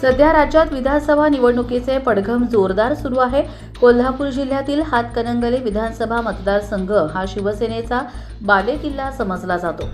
सध्या राज्यात विधानसभा निवडणुकीचे पडघम जोरदार सुरू आहे. कोल्हापूर जिल्ह्यातील हातकणंगले विधानसभा मतदारसंघ हा शिवसेनेचा बालेकिल्ला समजला जातो.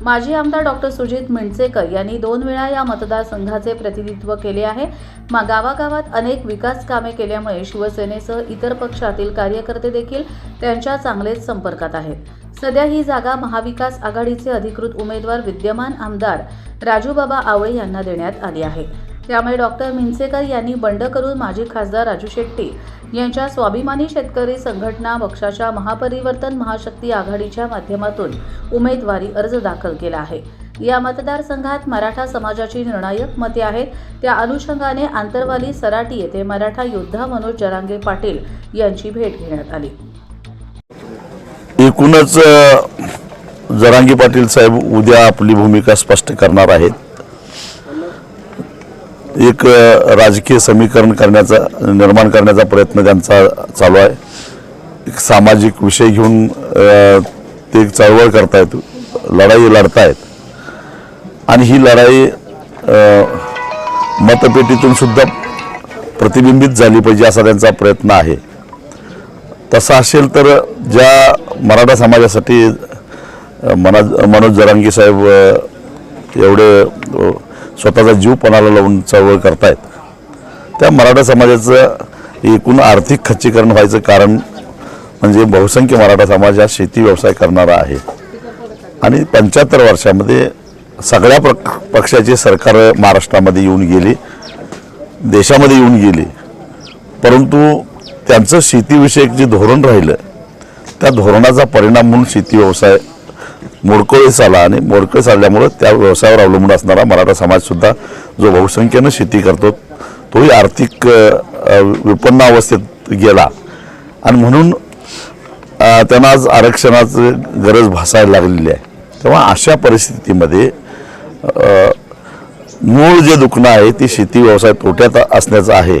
माजी आमदार डॉक्टर सुजित मिंडसेकर यांनी दोन वेळा या मतदारसंघाचे प्रतिनिधित्व केले आहे. मा गावागावात अनेक विकास कामे केल्यामुळे शिवसेनेसह इतर पक्षातील कार्यकर्ते देखील त्यांच्या चांगलेच संपर्कात आहेत. सध्या ही जागा महाविकास आघाडीचे अधिकृत उमेदवार विद्यमान आमदार राजूबाबा आवळे यांना देण्यात आली आहे. त्यामुळे डॉक्टर मिंसेकर यांनी बंड करून माजी खासदार राजू शेट्टी यांच्या स्वाभिमानी शेतकरी संघटना पक्षाच्या महापरिवर्तन महाशक्ती आघाडीच्या माध्यमातून उमेदवारी अर्ज दाखल केला आहे. या मतदारसंघात मराठा समाजाची निर्णायक मते आहेत. त्या अनुषंगाने आंतरवाली सराटी येथे मराठा योद्धा मनोज जरांगे पाटील यांची भेट घेण्यात आली. एकूणच अ, जरांगी पाटील साहेब उद्या आपली भूमिका स्पष्ट करणार आहेत. एक राजकीय समीकरण करण्याचा निर्माण करण्याचा प्रयत्न त्यांचा चालू आहे. एक सामाजिक विषय घेऊन ते एक चळवळ करतायत. लढाई लढतायत. आणि ही लढाई मतपेटीतून सुद्धा प्रतिबिंबित झाली पाहिजे असा त्यांचा प्रयत्न आहे. तसं असेल तर ज्या मराठा समाजासाठी मना मनोज जरांगी साहेब एवढे स्वतःचा जीव पणाला लावून चळवळ करतायत. त्या मराठा समाजाचं एकूण आर्थिक खच्चीकरण व्हायचं कारण म्हणजे बहुसंख्य मराठा समाज हा शेती व्यवसाय करणारा आहे. आणि पंच्याहत्तर वर्षामध्ये सगळ्या प्रक पक्षाचे सरकार महाराष्ट्रामध्ये येऊन गेली देशामध्ये येऊन गेली. परंतु त्यांचं शेतीविषयक जे धोरण राहिलं त्या धोरणाचा परिणाम म्हणून शेती व्यवसाय मोडकळीस आला आणि मोडकळीस आल्यामुळं त्या व्यवसायावर अवलंबून असणारा मराठा समाजसुद्धा जो बहुसंख्येनं शेती करतो तोही आर्थिक विपन्न अवस्थेत गेला. आणि म्हणून त्यांना आज आरक्षणाचं गरज भासायला लागलेली आहे. तेव्हा अशा परिस्थितीमध्ये मूळ जे दुखणं आहे ते शेती व्यवसाय तोट्यात असण्याचं आहे.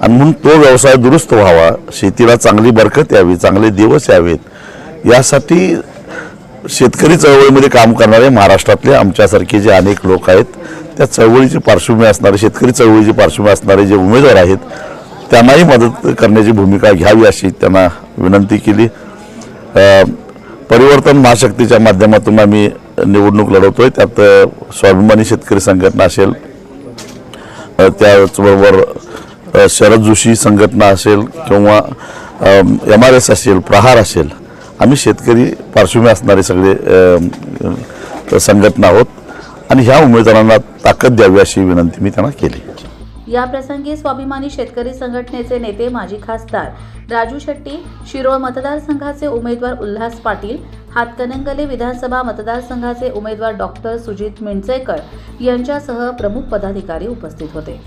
आणि म्हणून तो व्यवसाय दुरुस्त व्हावा शेतीला चांगली बरकत यावी चांगले दिवस यावेत. यासाठी शेतकरी चळवळीमध्ये काम करणारे महाराष्ट्रातले आमच्यासारखे जे अनेक लोक आहेत त्या चळवळीची पार्श्वभूमी असणारे शेतकरी चळवळीची पार्श्वभूमी असणारे जे उमेदवार आहेत त्यांनाही मदत करण्याची भूमिका घ्यावी अशी त्यांना विनंती केली. परिवर्तन महाशक्तीच्या माध्यमातून आम्ही निवडणूक लढवतो आहे त्यात स्वाभिमानी शेतकरी संघटना असेल त्याचबरोबर शरद जोशी संघटना असेल किंवा एम आर एस असेल प्रहार असेल आम्ही शेतकरी पार्श्वभूमी असणारे सगळे संघटना आहोत. आणि ह्या उमेदवारांना ताकद द्यावी अशी विनंती मी त्यांना केली. या प्रसंगी स्वाभिमानी शेतकरी संघटनेचे नेते माजी खासदार राजू शेट्टी शिरोळ मतदारसंघाचे उमेदवार उल्हास पाटील हातकणंगले विधानसभा मतदारसंघाचे उमेदवार डॉक्टर सुजित मिंडसेकर यांच्यासह प्रमुख पदाधिकारी उपस्थित होते.